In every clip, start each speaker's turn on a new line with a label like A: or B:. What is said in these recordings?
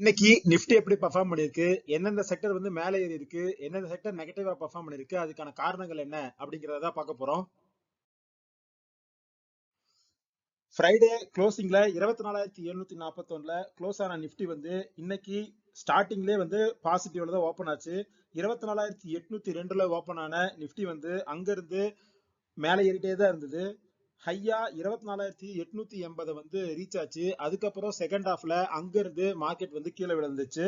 A: இன்னைக்கு நிப்டி எப்படி பர்ஃபார்ம் பண்ணிருக்கு எந்தெந்த செக்டர் வந்து மேலே ஏறி இருக்கு? எந்தெந்த செக்டர் நெகட்டிவா பர்ஃபார்ம் பண்ணிருக்கு அதுக்கான காரணங்கள் என்ன? அப்படிங்கறத பார்க்க போறோம். ஃப்ரைடே க்ளோசிங்ல இருபத்தி நாலாயிரத்தி எழுநூத்தி நாற்பத்தி ஒண்ணுல க்ளோஸ் ஆன நிஃப்டி வந்து இன்னைக்கு ஸ்டார்டிங்லேயே வந்து பாசிட்டிவ்ல தான் ஓப்பன் ஆச்சு. இருபத்தி நாலாயிரத்தி எட்நூத்தி ரெண்டுல ஓப்பன் ஆன நிஃப்டி வந்து அங்கிருந்து மேலே ஏறிட்டே தான் இருந்தது. ஹையா இருபத்தி நாலாயிரத்தி எட்நூத்தி எண்பது வந்து ரீச் ஆச்சு. அதுக்கப்புறம் செகண்ட் ஹாஃப்ல அங்கிருந்து மார்க்கெட் வந்து கீழே விழுந்துச்சு.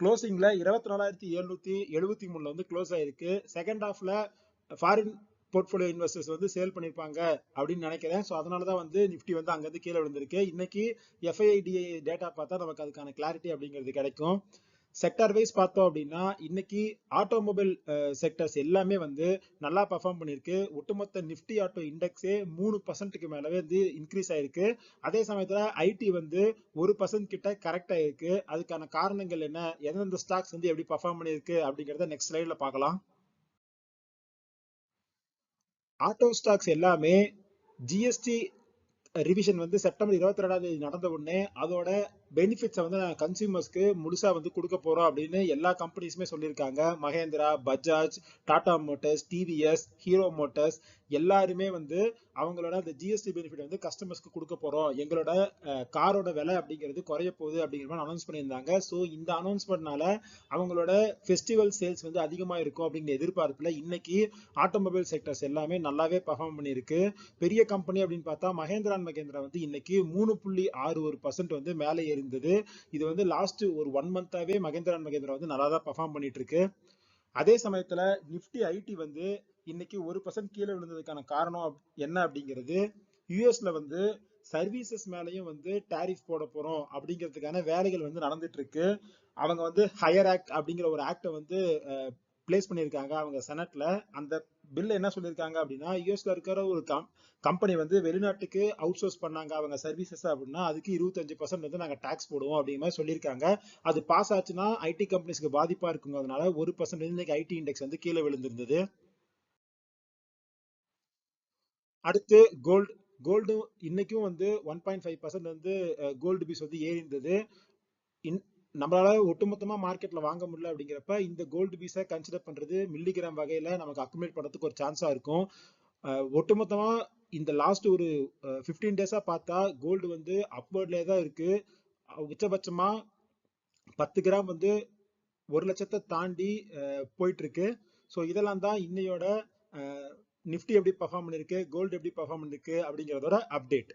A: க்ளோசிங்ல இருபத்தி நாலாயிரத்தி எழுநூத்தி எழுபத்தி மூணுல வந்து க்ளோஸ் ஆயிருக்கு. செகண்ட் ஹாஃப்ல ஃபாரின் போர்ட்ஃபோலியோ இன்வெஸ்டர்ஸ் வந்து சேல் பண்ணிருப்பாங்க அப்படின்னு நினைக்கிறேன். ஸோ அதனால தான் வந்து நிஃப்டி வந்து அங்கேருந்து கீழே விழுந்திருக்கு. இன்னைக்கு எஃப்ஐடிஐ டேட்டா பார்த்தா நமக்கு அதுக்கான கிளாரிட்டி அப்படிங்கிறது கிடைக்கும். செக்டர் வைஸ் பார்த்தோம் அப்படின்னா இன்னைக்கு ஆட்டோமொபைல் செக்டர்ஸ் எல்லாமே வந்து நல்லா பர்ஃபார்ம் பண்ணியிருக்கு. ஒட்டுமொத்த நிஃப்டி ஆட்டோ இண்டெக்ஸே மூணு பர்சன்ட்டுக்கு மேலவே வந்து இன்க்ரீஸ் ஆயிருக்கு. அதே சமயத்தில் ஐடி வந்து ஒரு பர்சன்ட் கிட்ட கரெக்ட் ஆயிருக்கு. அதுக்கான காரணங்கள் என்ன? எந்தெந்த ஸ்டாக்ஸ் வந்து எப்படி பர்ஃபார்ம் பண்ணியிருக்கு? அப்படிங்கிறத நெக்ஸ்ட் ஸ்லைடில் பார்க்கலாம். ஆட்டோ ஸ்டாக்ஸ் எல்லாமே ஜிஎஸ்டி ரிவிஷன் வந்து செப்டம்பர் இருபத்தி ரெண்டாம் தேதி நடந்த உடனே அதோட பெனிஃபிட்ஸை வந்து நான் கன்சியூமர்ஸ்க்கு முழுசாக வந்து கொடுக்க போகிறோம் அப்படின்னு எல்லா கம்பெனிஸுமே சொல்லியிருக்காங்க. Mahindra Bajaj Tata Motors TVS Hero Motors எல்லாருமே வந்து அவங்களோட அந்த ஜிஎஸ்டி பெனிஃபிட் வந்து கஸ்டமர்ஸ்க்கு கொடுக்க போகிறோம் எங்களோட காரோட விலை அப்படிங்கிறது குறைய போகுது அப்படிங்கிற மாதிரி அனௌன்ஸ் பண்ணியிருந்தாங்க. ஸோ இந்த அனௌன்ஸ்மெண்ட்னால அவங்களோட ஃபெஸ்டிவல் சேல்ஸ் வந்து அதிகமாக இருக்கும் அப்படிங்கிற எதிர்பார்ப்பில் இன்னைக்கு ஆட்டோமொபைல் செக்டர்ஸ் எல்லாமே நல்லாவே பர்ஃபார்ம் பண்ணியிருக்கு. பெரிய கம்பெனி அப்படின்னு பார்த்தா மகேந்திரா அண்ட் மகேந்திரா வந்து இன்னைக்கு மூணு புள்ளி ஆறு ஒரு பர்சன்ட் வந்து மேலே ஏறி இருந்தது. இது வந்து லாஸ்ட் ஒரு ஒன் மந்தாவே மகேந்திரா அண்ட் மகேந்திரா வந்து நல்லா தான் பர்ஃபார்ம் பண்ணிட்டு இருக்கு அதே சமயத்துல நிப்டி ஐடி வந்து இன்னைக்கு ஒரு பர்சன்ட் கீழே விழுந்ததுக்கான காரணம் என்ன அப்படிங்கிறது யூஎஸ்ல வந்து சர்வீசஸ் மேலேயும் வந்து டாரிஃப் போட போறோம் அப்படிங்கிறதுக்கான வேலைகள் வந்து நடந்துட்டு இருக்கு அவங்க வந்து ஹையர் ஆக்ட் அப்படிங்கிற ஒரு ஆக்டை வந்து பிளேஸ் பண்ணியிருக்காங்க. அவங்க செனட்ல அந்த பில்ல என்ன சொல்லியிருக்காங்க அப்படின்னா யூஎஸ்ல இருக்கிற ஒரு கம் கம்பெனி வந்து வெளிநாட்டுக்கு அவுட் சோர்ஸ் பண்ணாங்க அவங்க சர்வீசஸ் அப்படின்னா அதுக்கு இருபத்தஞ்சு பர்சன்ட் வந்து நாங்கள் டாக்ஸ் போடுவோம் அப்படிங்கிற மாதிரி சொல்லியிருக்காங்க. அது பாஸ் ஆச்சுன்னா ஐடி கம்பெனிஸ்க்கு பாதிப்பா இருக்குங்க அதனால ஒரு பர்சன்ட் இன்னைக்கு ஐடி இண்டெக்ஸ் வந்து கீழே விழுந்திருந்தது. அடுத்து கோல்டு கோல்டு இன்னைக்கும் வந்து ஒன் பாயிண்ட் ஃபைவ் பர்சன்ட் வந்து கோல்டு பீஸ் வந்து ஏறி இருந்தது நம்மளால ஒட்டுமொத்தமா மார்க்கெட்ல வாங்க முடியல அப்படிங்கிறப்ப இந்த கோல்டு பீஸை கன்சிடர் பண்றது மில்லிகிராம் வகையில நமக்கு அக்குமுலேட் பண்றதுக்கு ஒரு சான்ஸா இருக்கும். ஒட்டுமொத்தமா இந்த லாஸ்ட் ஒரு ஃபிஃப்டீன் டேஸா பார்த்தா கோல்டு வந்து அப்வர்ட்லேயே தான் இருக்கு. உச்சபட்சமா பத்து கிராம் வந்து ஒரு லட்சத்தை தாண்டி போயிட்டு இருக்கு ஸோ இதெல்லாம் தான் இன்னையோட நிஃப்டி எப்படி பர்ஃபார்ம் பண்ணிருக்கு கோல்டு எப்படி பர்ஃபார்ம் பண்ணிருக்கு அப்படிங்கிறதோட அப்டேட்